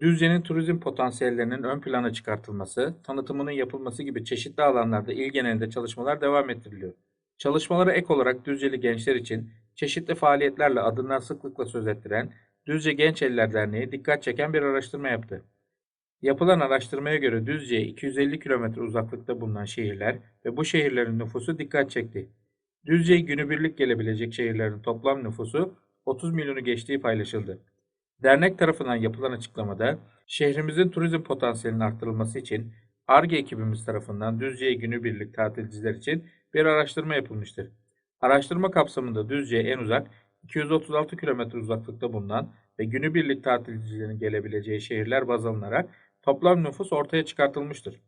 Düzce'nin turizm potansiyellerinin ön plana çıkartılması, tanıtımının yapılması gibi çeşitli alanlarda il genelinde çalışmalar devam ettiriliyor. Çalışmalara ek olarak Düzceli gençler için çeşitli faaliyetlerle adından sıklıkla söz ettiren Düzce Genç Eller Derneği dikkat çeken bir araştırma yaptı. Yapılan araştırmaya göre Düzce'ye 250 kilometre uzaklıkta bulunan şehirler ve bu şehirlerin nüfusu dikkat çekti. Düzce'ye günübirlik gelebilecek şehirlerin toplam nüfusu 30 milyonu geçtiği paylaşıldı. Dernek tarafından yapılan açıklamada şehrimizin turizm potansiyelinin arttırılması için ARGE ekibimiz tarafından Düzce'ye günübirlik tatilciler için bir araştırma yapılmıştır. Araştırma kapsamında Düzce'ye en uzak 236 kilometre uzaklıkta bulunan ve günübirlik tatilcilerin gelebileceği şehirler baz alınarak toplam nüfus ortaya çıkartılmıştır.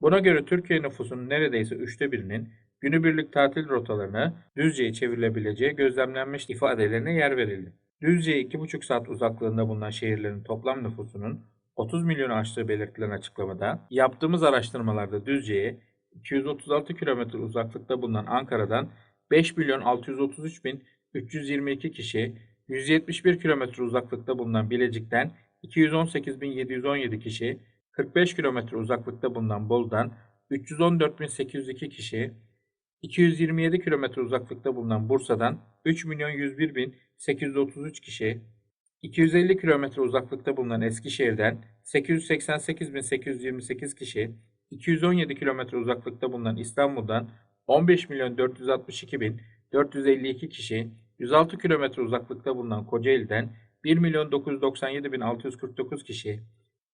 Buna göre Türkiye nüfusunun neredeyse üçte birinin günübirlik tatil rotalarını Düzce'ye çevrilebileceği gözlemlenmiş ifadelerine yer verildi. Düzce'ye 2,5 saat uzaklığında bulunan şehirlerin toplam nüfusunun 30 milyonu aştığı belirtilen açıklamada, yaptığımız araştırmalarda Düzce'ye 236 kilometre uzaklıkta bulunan Ankara'dan 5 milyon 633 bin 322 kişi, 171 kilometre uzaklıkta bulunan Bilecik'ten 218.717 kişi, 45 kilometre uzaklıkta bulunan Bolu'dan 314.802 kişi, 227 kilometre uzaklıkta bulunan Bursa'dan 3 milyon 101 bin 833 kişi, 250 kilometre uzaklıkta bulunan Eskişehir'den 888 bin 828 kişi, 217 kilometre uzaklıkta bulunan İstanbul'dan 15 milyon 462 bin 452 kişi, 106 kilometre uzaklıkta bulunan Kocaeli'den 1 milyon 997 bin 649 kişi,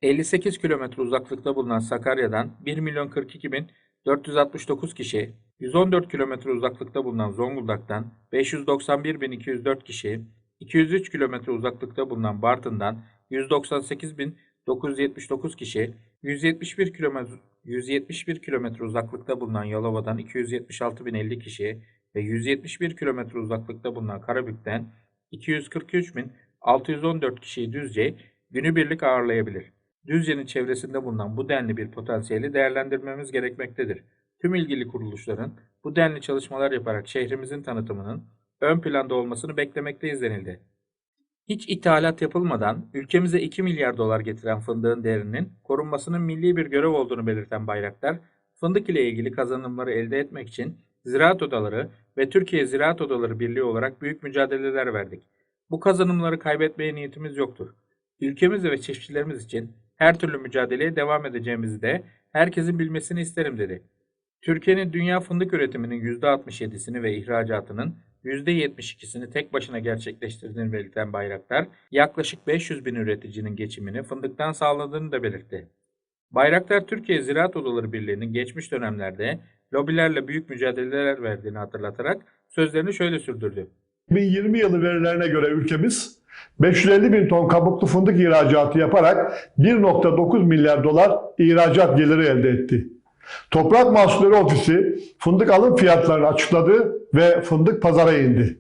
58 kilometre uzaklıkta bulunan Sakarya'dan 1 milyon 42 bin 469 kişi, 114 kilometre uzaklıkta bulunan Zonguldak'tan 591 bin 204 kişi, 203 kilometre uzaklıkta bulunan Bartın'dan 198 bin 979 kişi, 171 kilometre 171 kilometre uzaklıkta bulunan Yalova'dan 276 bin 50 kişi ve 171 kilometre uzaklıkta bulunan Karabük'ten 243 bin 614 kişiyi Düzce günübirlik ağırlayabilir. Düzce'nin çevresinde bulunan bu denli bir potansiyeli değerlendirmemiz gerekmektedir. Tüm ilgili kuruluşların bu denli çalışmalar yaparak şehrimizin tanıtımının ön planda olmasını beklemekteyiz denildi. Hiç ithalat yapılmadan ülkemize 2 milyar dolar getiren fındığın değerinin korunmasının milli bir görev olduğunu belirten Bayraktar, fındık ile ilgili kazanımları elde etmek için Ziraat Odaları ve Türkiye Ziraat Odaları Birliği olarak büyük mücadeleler verdik. Bu kazanımları kaybetmeye niyetimiz yoktur. Ülkemiz ve çiftçilerimiz için her türlü mücadeleye devam edeceğimizi de herkesin bilmesini isterim dedi. Türkiye'nin dünya fındık üretiminin %67'sini ve ihracatının %72'sini tek başına gerçekleştirdiğini belirten Bayraktar, yaklaşık 500 bin üreticinin geçimini fındıktan sağladığını da belirtti. Bayraktar, Türkiye Ziraat Odaları Birliği'nin geçmiş dönemlerde lobilerle büyük mücadeleler verdiğini hatırlatarak sözlerini şöyle sürdürdü. 2020 yılı verilerine göre ülkemiz 550 bin ton kabuklu fındık ihracatı yaparak 1.9 milyar dolar ihracat geliri elde etti. Toprak Mahsulleri Ofisi fındık alım fiyatlarını açıkladı ve fındık pazara indi.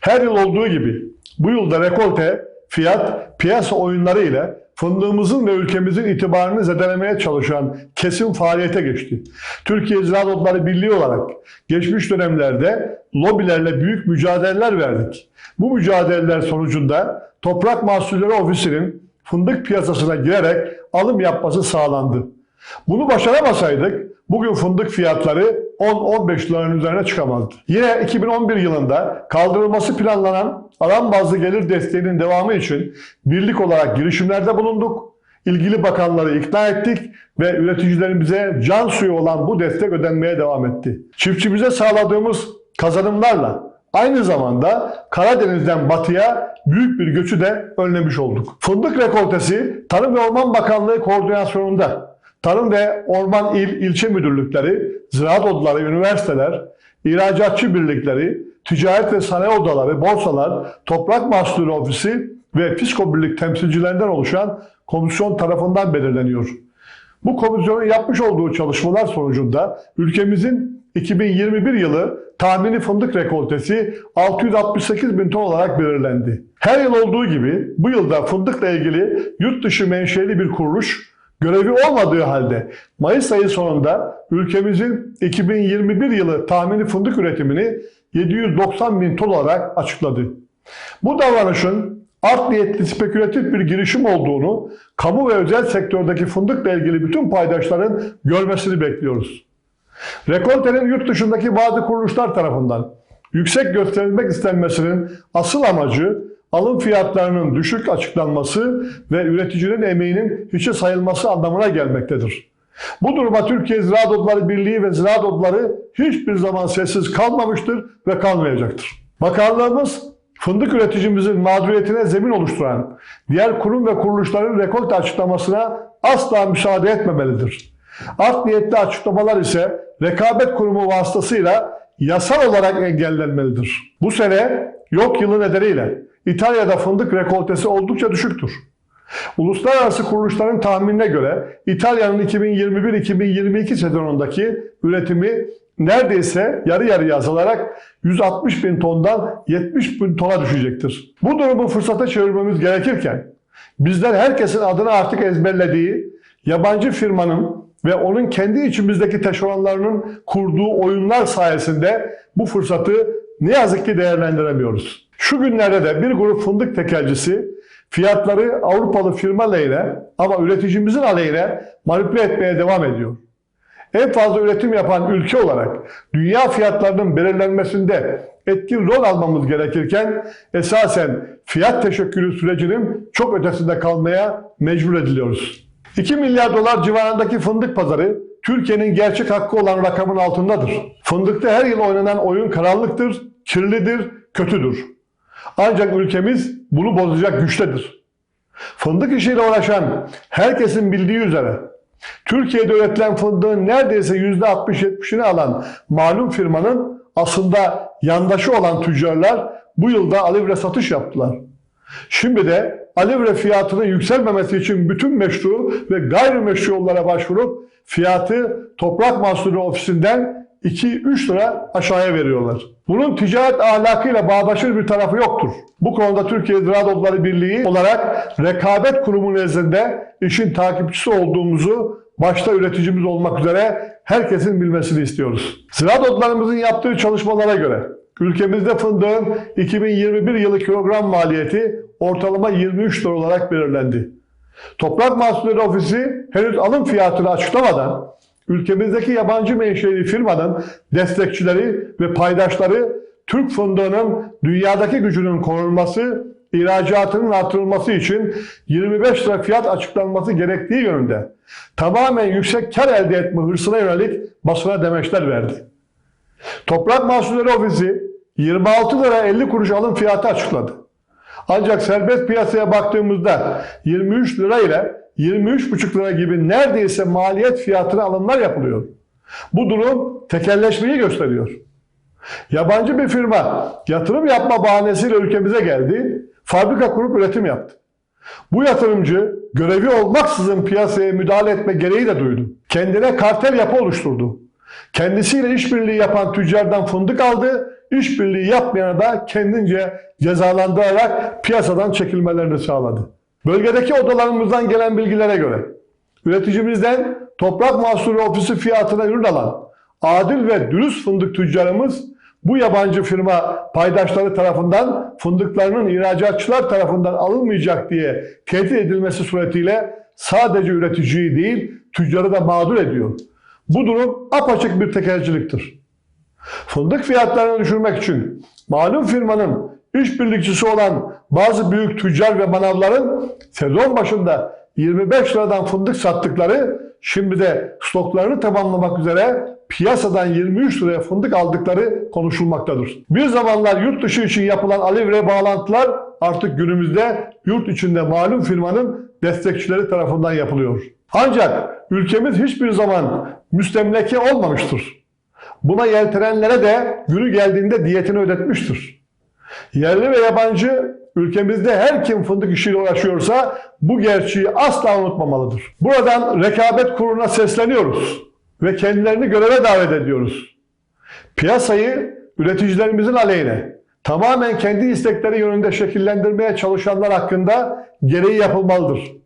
Her yıl olduğu gibi bu yılda rekolte, fiyat, piyasa oyunları ile fındığımızın ve ülkemizin itibarını zedelemeye çalışan kesim faaliyete geçti. Türkiye Ziraat Odaları Birliği olarak geçmiş dönemlerde lobilerle büyük mücadeleler verdik. Bu mücadeleler sonucunda Toprak Mahsulleri Ofisi'nin fındık piyasasına girerek alım yapması sağlandı. Bunu başaramasaydık bugün fındık fiyatları 10-15 liranın üzerine çıkamazdı. Yine 2011 yılında kaldırılması planlanan alan bazlı gelir desteğinin devamı için birlik olarak girişimlerde bulunduk. İlgili bakanları ikna ettik ve üreticilerimize can suyu olan bu destek ödenmeye devam etti. Çiftçimize sağladığımız kazanımlarla Aynı zamanda Karadeniz'den batıya büyük bir göçü de önlemiş olduk. Fındık rekoltesi Tarım ve Orman Bakanlığı koordinasyonunda Tarım ve Orman İl İlçe Müdürlükleri, Ziraat Odaları, üniversiteler, ihracatçı birlikleri, ticaret ve sanayi odaları, borsalar, Toprak Mahsulleri Ofisi ve Fisko Birlik temsilcilerinden oluşan komisyon tarafından belirleniyor. Bu komisyonun yapmış olduğu çalışmalar sonucunda ülkemizin 2021 yılı tahmini fındık rekoltesi 668 bin ton olarak belirlendi. Her yıl olduğu gibi bu yılda fındıkla ilgili yurt dışı menşeli bir kuruluş görevi olmadığı halde Mayıs ayı sonunda ülkemizin 2021 yılı tahmini fındık üretimini 790 bin ton olarak açıkladı. Bu davranışın art niyetli spekülatif bir girişim olduğunu, kamu ve özel sektördeki fındıkla ilgili bütün paydaşların görmesini bekliyoruz. Rekoltenin yurt dışındaki bazı kuruluşlar tarafından yüksek gösterilmek istenmesinin asıl amacı alım fiyatlarının düşük açıklanması ve üreticinin emeğinin hiçe sayılması anlamına gelmektedir. Bu duruma Türkiye Ziraat Odaları Birliği ve Ziraat Odaları hiçbir zaman sessiz kalmamıştır ve kalmayacaktır. Bakanlığımız fındık üreticimizin mağduriyetine zemin oluşturan diğer kurum ve kuruluşların rekolte açıklamasına asla müsaade etmemelidir. Art niyetli açıklamalar ise rekabet kurumu vasıtasıyla yasal olarak engellenmelidir. Bu sene yok yılı nedeniyle İtalya'da fındık rekoltesi oldukça düşüktür. Uluslararası kuruluşların tahminine göre İtalya'nın 2021-2022 sezonundaki üretimi neredeyse yarı yarıya azalarak 160 bin tondan 70 bin tona düşecektir. Bu durumu fırsata çevirmemiz gerekirken bizler herkesin adını artık ezberlediği yabancı firmanın ve onun kendi içimizdeki taşeronlarının kurduğu oyunlar sayesinde bu fırsatı ne yazık ki değerlendiremiyoruz. Şu günlerde de bir grup fındık tekelcisi fiyatları Avrupalı firma lehine ama üreticimizin aleyhine manipüle etmeye devam ediyor. En fazla üretim yapan ülke olarak dünya fiyatlarının belirlenmesinde etkin rol almamız gerekirken esasen fiyat teşekkülü sürecinin çok ötesinde kalmaya mecbur ediliyoruz. 2 milyar dolar civarındaki fındık pazarı Türkiye'nin gerçek hakkı olan rakamın altındadır. Fındıkta her yıl oynanan oyun karanlıktır, kirlidir, kötüdür. Ancak ülkemiz bunu bozacak güçtedir. Fındık işiyle uğraşan herkesin bildiği üzere Türkiye'de üretilen fındığın neredeyse %60-70'ini alan malum firmanın aslında yandaşı olan tüccarlar bu yılda alevre satış yaptılar. Şimdi de alevre fiyatının yükselmemesi için bütün meşru ve gayrimeşru yollara başvurup fiyatı Toprak Mahsulü Ofisi'nden 2-3 lira aşağıya veriyorlar. Bunun ticaret ahlakıyla bağdaşır bir tarafı yoktur. Bu konuda Türkiye Ziraat Odaları Birliği olarak rekabet kurumu nezdinde işin takipçisi olduğumuzu başta üreticimiz olmak üzere herkesin bilmesini istiyoruz. Ziraat odalarımızın yaptığı çalışmalara göre ülkemizde fındığın 2021 yılı kilogram maliyeti ortalama 23 lira olarak belirlendi. Toprak Mahsulleri Ofisi henüz alım fiyatını açıklamadan ülkemizdeki yabancı menşeli firmanın destekçileri ve paydaşları Türk fındığının dünyadaki gücünün korunması, ihracatının artırılması için 25 lira fiyat açıklanması gerektiği yönünde tamamen yüksek kar elde etme hırsına yönelik basına demeçler verdi. Toprak Mahsulleri Ofisi 26 lira 50 kuruş alım fiyatı açıkladı. Ancak serbest piyasaya baktığımızda 23 lira ile 23,5 lira gibi neredeyse maliyet fiyatına alımlar yapılıyor. Bu durum tekelleşmeyi gösteriyor. Yabancı bir firma yatırım yapma bahanesiyle ülkemize geldi, fabrika kurup üretim yaptı. Bu yatırımcı görevi olmaksızın piyasaya müdahale etme gereği de duydu. Kendine kartel yapı oluşturdu. Kendisiyle işbirliği yapan tüccardan fındık aldı, işbirliği yapmayana da kendince cezalandırarak piyasadan çekilmelerini sağladı. Bölgedeki odalarımızdan gelen bilgilere göre üreticimizden toprak mahsulü ofisi fiyatına ürün alan adil ve dürüst fındık tüccarımız bu yabancı firma paydaşları tarafından fındıklarının ihracatçılar tarafından alınmayacak diye tehdit edilmesi suretiyle sadece üreticiyi değil tüccarı da mağdur ediyor. Bu durum apaçık bir tekelciliktir. Fındık fiyatlarını düşürmek için malum firmanın işbirlikçisi olan bazı büyük tüccar ve manavların sezon başında 25 liradan fındık sattıkları şimdi de stoklarını tamamlamak üzere piyasadan 23 liraya fındık aldıkları konuşulmaktadır. Bir zamanlar yurt dışı için yapılan alevre bağlantılar artık günümüzde yurt içinde malum firmanın destekçileri tarafından yapılıyor. Ancak ülkemiz hiçbir zaman müstemleke olmamıştır. Buna yeltenenlere de günü geldiğinde diyetini ödetmiştir. Yerli ve yabancı ülkemizde her kim fındık işiyle uğraşıyorsa bu gerçeği asla unutmamalıdır. Buradan rekabet kuruluna sesleniyoruz ve kendilerini göreve davet ediyoruz. Piyasayı üreticilerimizin aleyhine tamamen kendi istekleri yönünde şekillendirmeye çalışanlar hakkında gereği yapılmalıdır.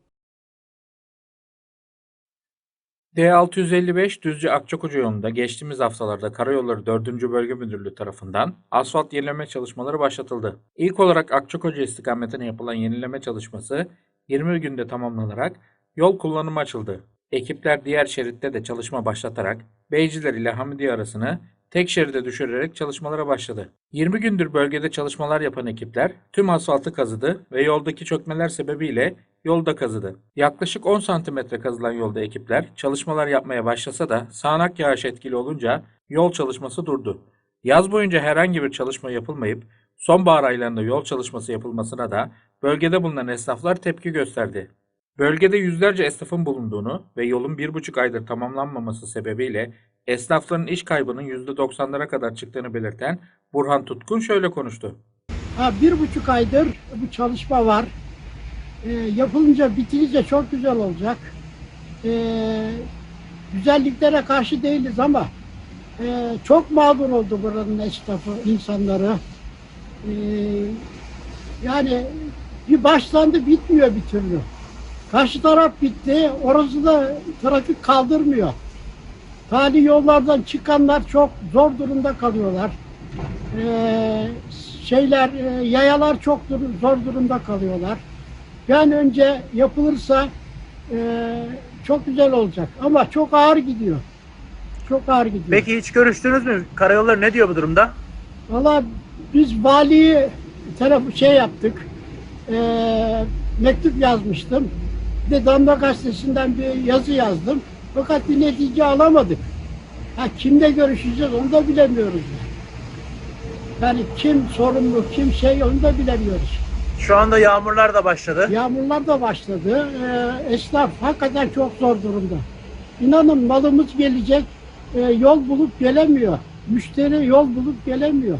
D655 Düzce Akçakoca yolunda geçtiğimiz haftalarda Karayolları 4. Bölge Müdürlüğü tarafından asfalt yenileme çalışmaları başlatıldı. İlk olarak Akçakoca istikametine yapılan yenileme çalışması 20 günde tamamlanarak yol kullanıma açıldı. Ekipler diğer şeritte de çalışma başlatarak Beyciler ile Hamidiye arasını tek şeride düşürerek çalışmalara başladı. 20 gündür bölgede çalışmalar yapan ekipler tüm asfaltı kazıdı ve yoldaki çökmeler sebebiyle yolda kazıdı. Yaklaşık 10 santimetre kazılan yolda ekipler çalışmalar yapmaya başlasa da sağanak yağış etkili olunca yol çalışması durdu. Yaz boyunca herhangi bir çalışma yapılmayıp sonbahar aylarında yol çalışması yapılmasına da bölgede bulunan esnaflar tepki gösterdi. Bölgede yüzlerce esnafın bulunduğunu ve yolun bir buçuk aydır tamamlanmaması sebebiyle esnafların iş kaybının %90'lara kadar çıktığını belirten Burhan Tutkun şöyle konuştu. Ha, bir buçuk aydır bu çalışma var. Ee, yapılınca bitirince çok güzel olacak. Ee, güzelliklere karşı değiliz ama e, çok mağdur oldu buranın esnafı, insanları. Ee, yani bir başlandı bitmiyor bir türlü. Karşı taraf bitti, orası da trafik kaldırmıyor. Tali yollardan çıkanlar çok zor durumda kalıyorlar. Ee, şeyler, e, yayalar çok dur- zor durumda kalıyorlar. Bir an önce yapılırsa e, çok güzel olacak. Ama çok ağır gidiyor. Çok ağır gidiyor. Peki hiç görüştünüz mü? Karayolları ne diyor bu durumda? Valla biz valiyi tarafı şey yaptık. E, mektup yazmıştım. Bir de Damla Gazetesi'nden bir yazı yazdım. Fakat bir netice alamadık. Ha, kimle görüşeceğiz onu da bilemiyoruz. Yani kim sorumlu, kim şey onu da bilemiyoruz. Şu anda yağmurlar da başladı. Yağmurlar da başladı. Ee, esnaf hakikaten çok zor durumda. İnanın malımız gelecek, e, yol bulup gelemiyor. Müşteri yol bulup gelemiyor.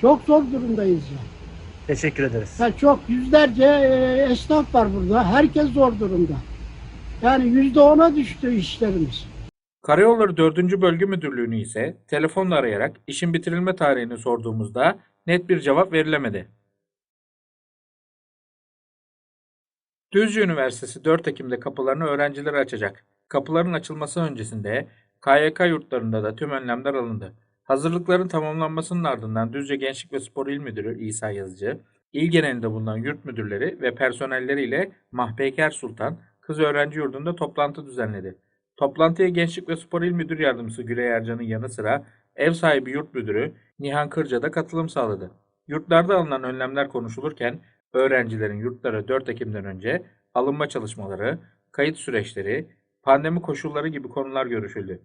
Çok zor durumdayız ya. Teşekkür ederiz. Yani çok yüzlerce e, esnaf var burada. Herkes zor durumda. Yani yüzde ona düştü işlerimiz. Karayolları 4. Bölge Müdürlüğü'nü ise telefonla arayarak işin bitirilme tarihini sorduğumuzda net bir cevap verilemedi. Düzce Üniversitesi 4 Ekim'de kapılarını öğrencilere açacak. Kapıların açılması öncesinde KYK yurtlarında da tüm önlemler alındı. Hazırlıkların tamamlanmasının ardından Düzce Gençlik ve Spor İl Müdürü İsa Yazıcı, il genelinde bulunan yurt müdürleri ve personelleriyle Mahpeyker Sultan Kız Öğrenci Yurdu'nda toplantı düzenledi. Toplantıya Gençlik ve Spor İl Müdür Yardımcısı Gülay Ercan'ın yanı sıra ev sahibi yurt müdürü Nihan Kırca da katılım sağladı. Yurtlarda alınan önlemler konuşulurken öğrencilerin yurtlara 4 Ekim'den önce alınma çalışmaları, kayıt süreçleri, pandemi koşulları gibi konular görüşüldü.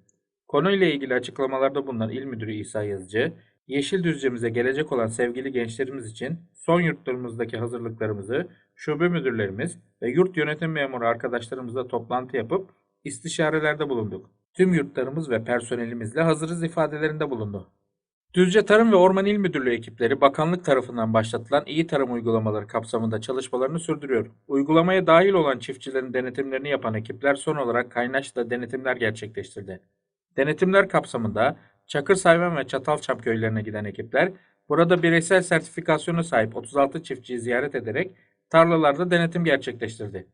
Konuyla ilgili açıklamalarda bulunan İl Müdürü İsa Yazıcı, Yeşil Düzce'mize gelecek olan sevgili gençlerimiz için son yurtlarımızdaki hazırlıklarımızı şube müdürlerimiz ve yurt yönetim memuru arkadaşlarımızla toplantı yapıp istişarelerde bulunduk. Tüm yurtlarımız ve personelimizle hazırız ifadelerinde bulundu. Düzce Tarım ve Orman İl Müdürlüğü ekipleri bakanlık tarafından başlatılan iyi tarım uygulamaları kapsamında çalışmalarını sürdürüyor. Uygulamaya dahil olan çiftçilerin denetimlerini yapan ekipler son olarak Kaynaş'ta denetimler gerçekleştirdi. Denetimler kapsamında Çakırsayvan ve Çatalçam köylerine giden ekipler burada bireysel sertifikasyona sahip 36 çiftçiyi ziyaret ederek tarlalarda denetim gerçekleştirdi.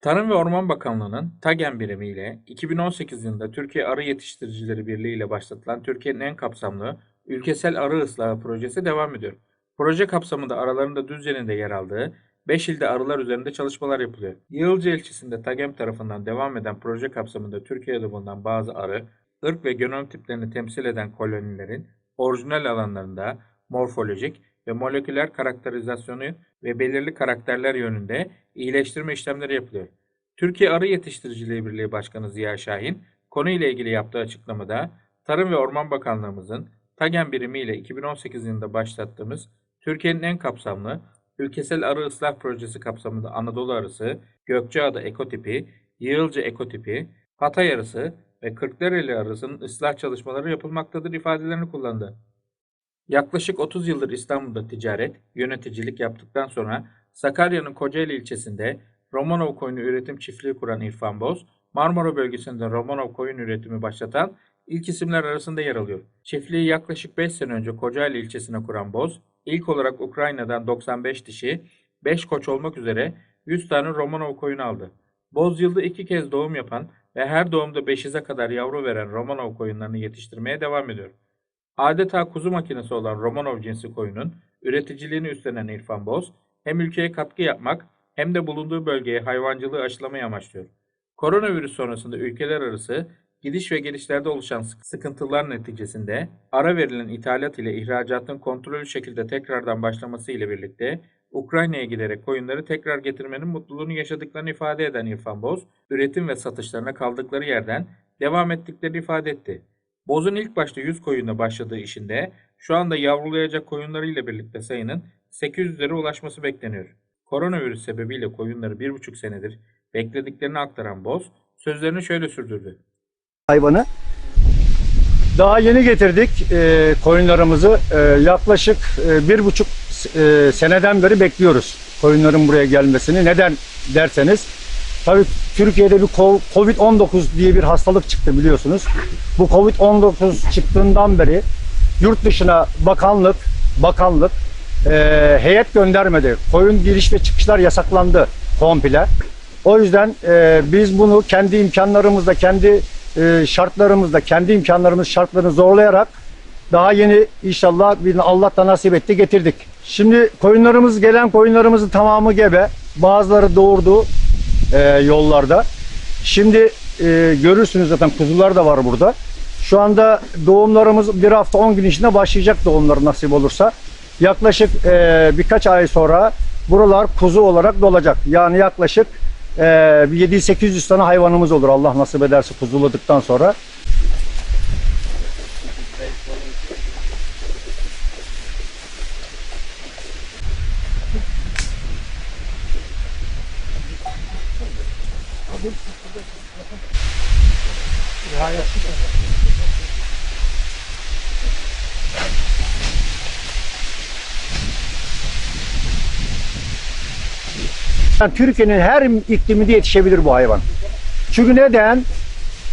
Tarım ve Orman Bakanlığı'nın TAGEM birimi ile 2018 yılında Türkiye Arı Yetiştiricileri Birliği ile başlatılan Türkiye'nin en kapsamlı ülkesel arı ıslahı projesi devam ediyor. Proje kapsamında aralarında Düzce'nin de yer aldığı 5 ilde arılar üzerinde çalışmalar yapılıyor. Yığılca ilçesinde TAGEM tarafından devam eden proje kapsamında Türkiye'de bulunan bazı arı, ırk ve genom tiplerini temsil eden kolonilerin orijinal alanlarında morfolojik ve moleküler karakterizasyonu ve belirli karakterler yönünde iyileştirme işlemleri yapılıyor. Türkiye Arı Yetiştiriciliği Birliği Başkanı Ziya Şahin konuyla ilgili yaptığı açıklamada Tarım ve Orman Bakanlığımızın TAGEM birimi ile 2018 yılında başlattığımız Türkiye'nin en kapsamlı ülkesel arı ıslah projesi kapsamında Anadolu arısı, Gökçeada ekotipi, Yığılca ekotipi, Hatay arısı ve Kırklareli arısının ıslah çalışmaları yapılmaktadır ifadelerini kullandı. Yaklaşık 30 yıldır İstanbul'da ticaret, yöneticilik yaptıktan sonra Sakarya'nın Kocaeli ilçesinde Romanov koyunu üretim çiftliği kuran İrfan Boz, Marmara bölgesinde Romanov koyun üretimi başlatan ilk isimler arasında yer alıyor. Çiftliği yaklaşık 5 sene önce Kocaeli ilçesine kuran Boz, ilk olarak Ukrayna'dan 95 dişi, 5 koç olmak üzere 100 tane Romanov koyun aldı. Boz yılda iki kez doğum yapan ve her doğumda beşize kadar yavru veren Romanov koyunlarını yetiştirmeye devam ediyor. Adeta kuzu makinesi olan Romanov cinsi koyunun üreticiliğini üstlenen İrfan Boz, hem ülkeye katkı yapmak hem de bulunduğu bölgeye hayvancılığı aşılamayı amaçlıyor. Koronavirüs sonrasında ülkeler arası gidiş ve gelişlerde oluşan sık- sıkıntılar neticesinde ara verilen ithalat ile ihracatın kontrollü şekilde tekrardan başlaması ile birlikte Ukrayna'ya giderek koyunları tekrar getirmenin mutluluğunu yaşadıklarını ifade eden İrfan Boz, üretim ve satışlarına kaldıkları yerden devam ettiklerini ifade etti. Boz'un ilk başta 100 koyunla başladığı işinde şu anda yavrulayacak koyunlarıyla birlikte sayının 800'lere ulaşması bekleniyor. Koronavirüs sebebiyle koyunları 1,5 senedir beklediklerini aktaran Boz, sözlerini şöyle sürdürdü. Hayvanı. Daha yeni getirdik e, koyunlarımızı. E, yaklaşık e, bir buçuk e, seneden beri bekliyoruz koyunların buraya gelmesini. Neden derseniz, tabii Türkiye'de bir ko- Covid-19 diye bir hastalık çıktı biliyorsunuz. Bu Covid-19 çıktığından beri yurt dışına bakanlık, bakanlık e, heyet göndermedi. Koyun giriş ve çıkışlar yasaklandı komple. O yüzden e, biz bunu kendi imkanlarımızla, kendi e, şartlarımızda, kendi imkanlarımız şartlarını zorlayarak daha yeni inşallah bir Allah da nasip etti getirdik. Şimdi koyunlarımız gelen koyunlarımızın tamamı gebe. Bazıları doğurdu e, yollarda. Şimdi e, görürsünüz zaten kuzular da var burada. Şu anda doğumlarımız bir hafta 10 gün içinde başlayacak doğumları nasip olursa. Yaklaşık e, birkaç ay sonra buralar kuzu olarak dolacak. Yani yaklaşık e, bir 700-800 tane hayvanımız olur Allah nasip ederse kuzuladıktan sonra. Yani Türkiye'nin her ikliminde yetişebilir bu hayvan. Çünkü neden?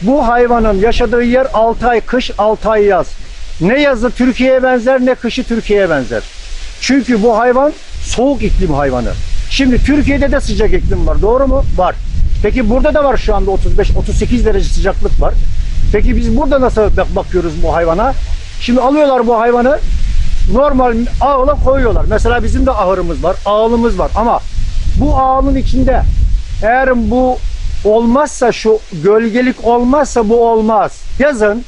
Bu hayvanın yaşadığı yer 6 ay kış, 6 ay yaz. Ne yazı Türkiye'ye benzer ne kışı Türkiye'ye benzer. Çünkü bu hayvan soğuk iklim hayvanı. Şimdi Türkiye'de de sıcak iklim var. Doğru mu? Var. Peki burada da var şu anda 35-38 derece sıcaklık var. Peki biz burada nasıl bak- bakıyoruz bu hayvana? Şimdi alıyorlar bu hayvanı normal ağla koyuyorlar. Mesela bizim de ahırımız var, ağılımız var ama bu ağılın içinde eğer bu olmazsa şu gölgelik olmazsa bu olmaz. Yazın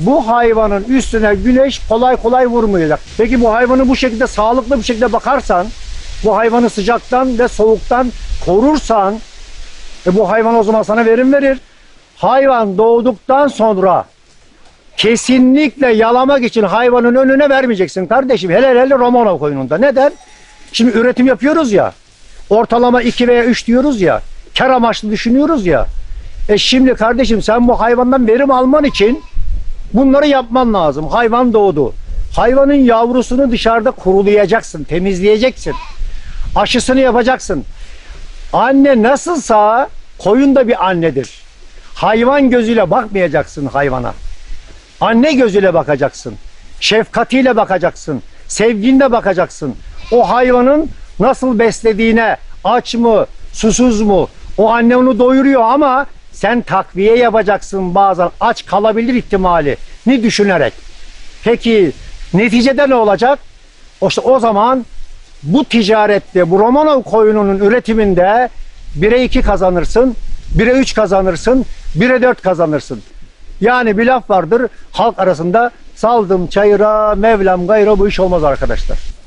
bu hayvanın üstüne güneş kolay kolay vurmayacak. Peki bu hayvanı bu şekilde sağlıklı bir şekilde bakarsan, bu hayvanı sıcaktan ve soğuktan korursan, e bu hayvan o zaman sana verim verir. Hayvan doğduktan sonra kesinlikle yalamak için hayvanın önüne vermeyeceksin kardeşim. Hele hele Romanov koyununda. Neden? Şimdi üretim yapıyoruz ya. Ortalama 2 veya 3 diyoruz ya. Kar amaçlı düşünüyoruz ya. E şimdi kardeşim sen bu hayvandan verim alman için bunları yapman lazım. Hayvan doğdu. Hayvanın yavrusunu dışarıda kurulayacaksın, temizleyeceksin. Aşısını yapacaksın. Anne nasılsa koyun da bir annedir. Hayvan gözüyle bakmayacaksın hayvana. Anne gözüyle bakacaksın. Şefkatiyle bakacaksın. Sevginle bakacaksın. O hayvanın nasıl beslediğine, aç mı, susuz mu? O anne onu doyuruyor ama sen takviye yapacaksın bazen aç kalabilir ihtimali ni düşünerek. Peki neticede ne olacak? İşte o zaman bu ticarette, bu Romanov koyununun üretiminde 1'e 2 kazanırsın, 1'e 3 kazanırsın, 1'e 4 kazanırsın. Yani bir laf vardır halk arasında saldım çayıra, Mevlam gayra bu iş olmaz arkadaşlar.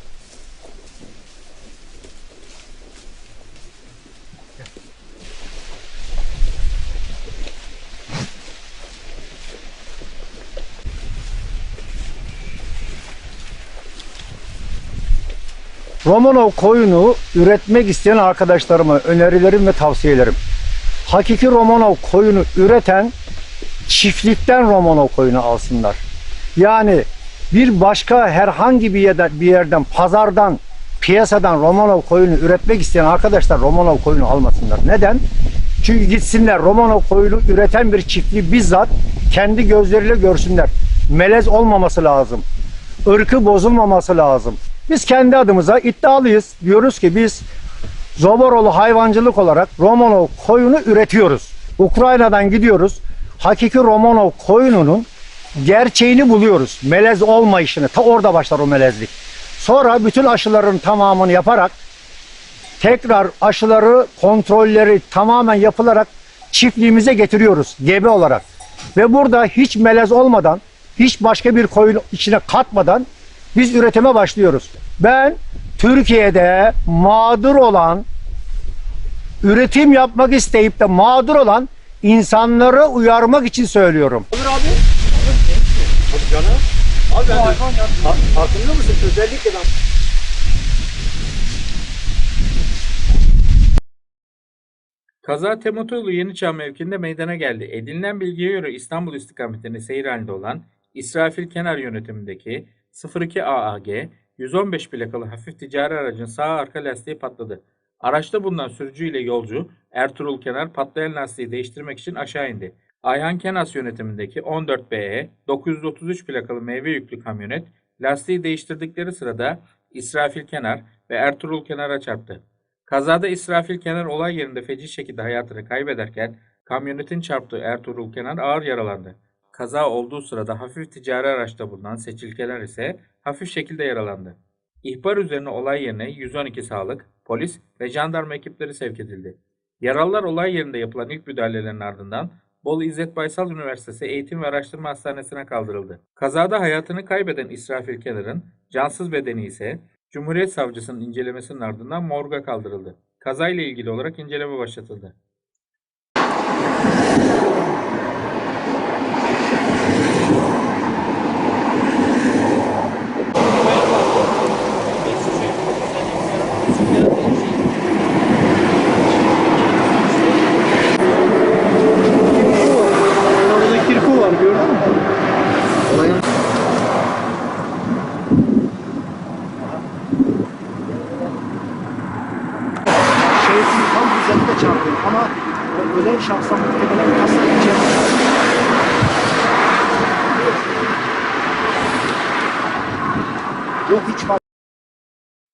Romanov koyunu üretmek isteyen arkadaşlarıma önerilerim ve tavsiyelerim. Hakiki Romanov koyunu üreten çiftlikten Romanov koyunu alsınlar. Yani bir başka herhangi bir yerden, bir yerden pazardan, piyasadan Romanov koyunu üretmek isteyen arkadaşlar Romanov koyunu almasınlar. Neden? Çünkü gitsinler Romanov koyunu üreten bir çiftliği bizzat kendi gözleriyle görsünler. Melez olmaması lazım. Irkı bozulmaması lazım. Biz kendi adımıza iddialıyız. Diyoruz ki biz Zobaroğlu hayvancılık olarak Romanov koyunu üretiyoruz. Ukrayna'dan gidiyoruz. Hakiki Romanov koyununun gerçeğini buluyoruz. Melez olmayışını. Ta orada başlar o melezlik. Sonra bütün aşıların tamamını yaparak tekrar aşıları kontrolleri tamamen yapılarak çiftliğimize getiriyoruz gebe olarak. Ve burada hiç melez olmadan, hiç başka bir koyun içine katmadan biz üretime başlıyoruz. Ben Türkiye'de mağdur olan, üretim yapmak isteyip de mağdur olan insanları uyarmak için söylüyorum. Farkında mısın? Özellikle ben Kaza Temotoğlu Yeniçağ mevkinde meydana geldi. Edinilen bilgiye göre İstanbul istikametinde seyir halinde olan İsrafil Kenar yönetimindeki 02 AAG 115 plakalı hafif ticari aracın sağ arka lastiği patladı. Araçta bulunan sürücü ile yolcu Ertuğrul Kenar patlayan lastiği değiştirmek için aşağı indi. Ayhan Kenas yönetimindeki 14 BE 933 plakalı meyve yüklü kamyonet lastiği değiştirdikleri sırada İsrafil Kenar ve Ertuğrul Kenar'a çarptı. Kazada İsrafil Kenar olay yerinde feci şekilde hayatını kaybederken kamyonetin çarptığı Ertuğrul Kenar ağır yaralandı. Kaza olduğu sırada hafif ticari araçta bulunan Seçil Kenar ise hafif şekilde yaralandı. İhbar üzerine olay yerine 112 sağlık, polis ve jandarma ekipleri sevk edildi. Yaralılar olay yerinde yapılan ilk müdahalelerin ardından Bolu İzzet Baysal Üniversitesi Eğitim ve Araştırma Hastanesi'ne kaldırıldı. Kazada hayatını kaybeden İsrafil Kenar'ın cansız bedeni ise Cumhuriyet Savcısının incelemesinin ardından morga kaldırıldı. Kazayla ilgili olarak inceleme başlatıldı. Orada kirpi var gördün mü? Şeritin tam üzerinde çarpıyor ama o ölen şahsa muhtemelen kasa içerisinde. Yok hiç fark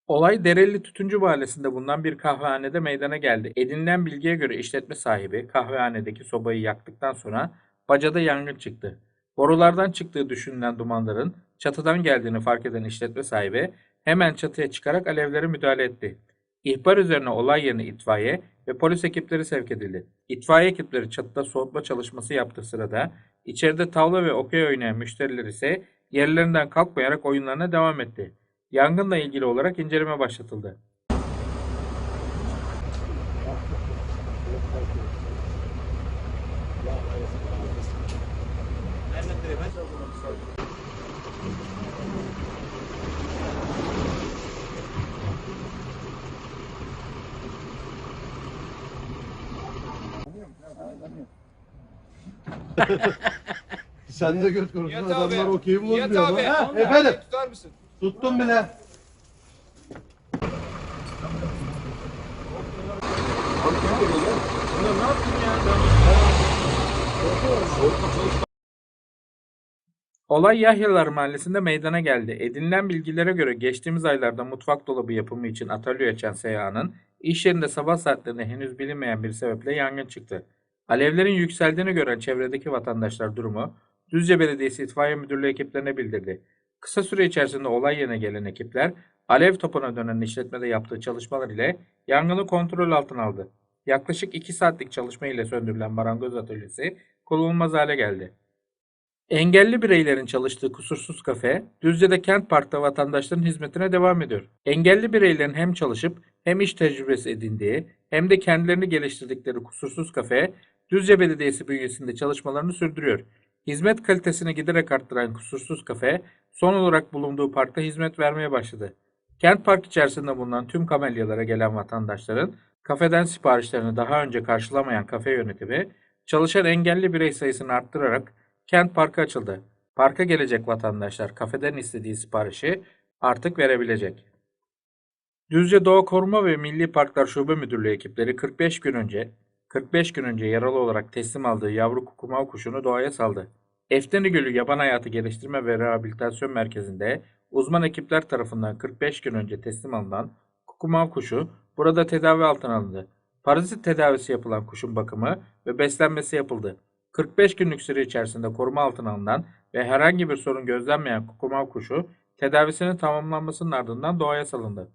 Olay Dereli Tütüncü Mahallesi'nde bulunan bir kahvehanede meydana geldi. Edinilen bilgiye göre işletme sahibi kahvehanedeki sobayı yaktıktan sonra bacada yangın çıktı. Borulardan çıktığı düşünülen dumanların çatıdan geldiğini fark eden işletme sahibi hemen çatıya çıkarak alevlere müdahale etti. İhbar üzerine olay yerine itfaiye ve polis ekipleri sevk edildi. İtfaiye ekipleri çatıda soğutma çalışması yaptığı sırada içeride tavla ve okey oynayan müşteriler ise yerlerinden kalkmayarak oyunlarına devam etti. Yangınla ilgili olarak inceleme başlatıldı. Sen de göt Nihat adamlar abi. okey mi Nihat bozmuyor abi. Ha, efendim abi, Tutar mısın? tuttum bile. Olay Yahyalar Mahallesi'nde meydana geldi. Edinilen bilgilere göre geçtiğimiz aylarda mutfak dolabı yapımı için atölye açan Seyhan'ın iş yerinde sabah saatlerinde henüz bilinmeyen bir sebeple yangın çıktı. Alevlerin yükseldiğini gören çevredeki vatandaşlar durumu Düzce Belediyesi İtfaiye Müdürlüğü ekiplerine bildirdi. Kısa süre içerisinde olay yerine gelen ekipler alev topuna dönen işletmede yaptığı çalışmalar ile yangını kontrol altına aldı. Yaklaşık 2 saatlik çalışma ile söndürülen marangoz atölyesi kullanılmaz hale geldi. Engelli bireylerin çalıştığı kusursuz kafe, Düzce'de Kent Park'ta vatandaşların hizmetine devam ediyor. Engelli bireylerin hem çalışıp hem iş tecrübesi edindiği hem de kendilerini geliştirdikleri kusursuz kafe, Düzce Belediyesi bünyesinde çalışmalarını sürdürüyor. Hizmet kalitesini giderek arttıran kusursuz kafe, son olarak bulunduğu parkta hizmet vermeye başladı. Kent Park içerisinde bulunan tüm kamelyalara gelen vatandaşların kafeden siparişlerini daha önce karşılamayan kafe yönetimi, çalışan engelli birey sayısını arttırarak Kent Parkı açıldı. Parka gelecek vatandaşlar kafeden istediği siparişi artık verebilecek. Düzce Doğa Koruma ve Milli Parklar Şube Müdürlüğü ekipleri 45 gün önce 45 gün önce yaralı olarak teslim aldığı yavru kukumav kuşunu doğaya saldı. Efteni Gölü Yaban Hayatı Geliştirme ve Rehabilitasyon Merkezi'nde uzman ekipler tarafından 45 gün önce teslim alınan kukumav kuşu burada tedavi altına alındı. Parazit tedavisi yapılan kuşun bakımı ve beslenmesi yapıldı. 45 günlük süre içerisinde koruma altına alınan ve herhangi bir sorun gözlenmeyen kukumav kuşu tedavisinin tamamlanmasının ardından doğaya salındı.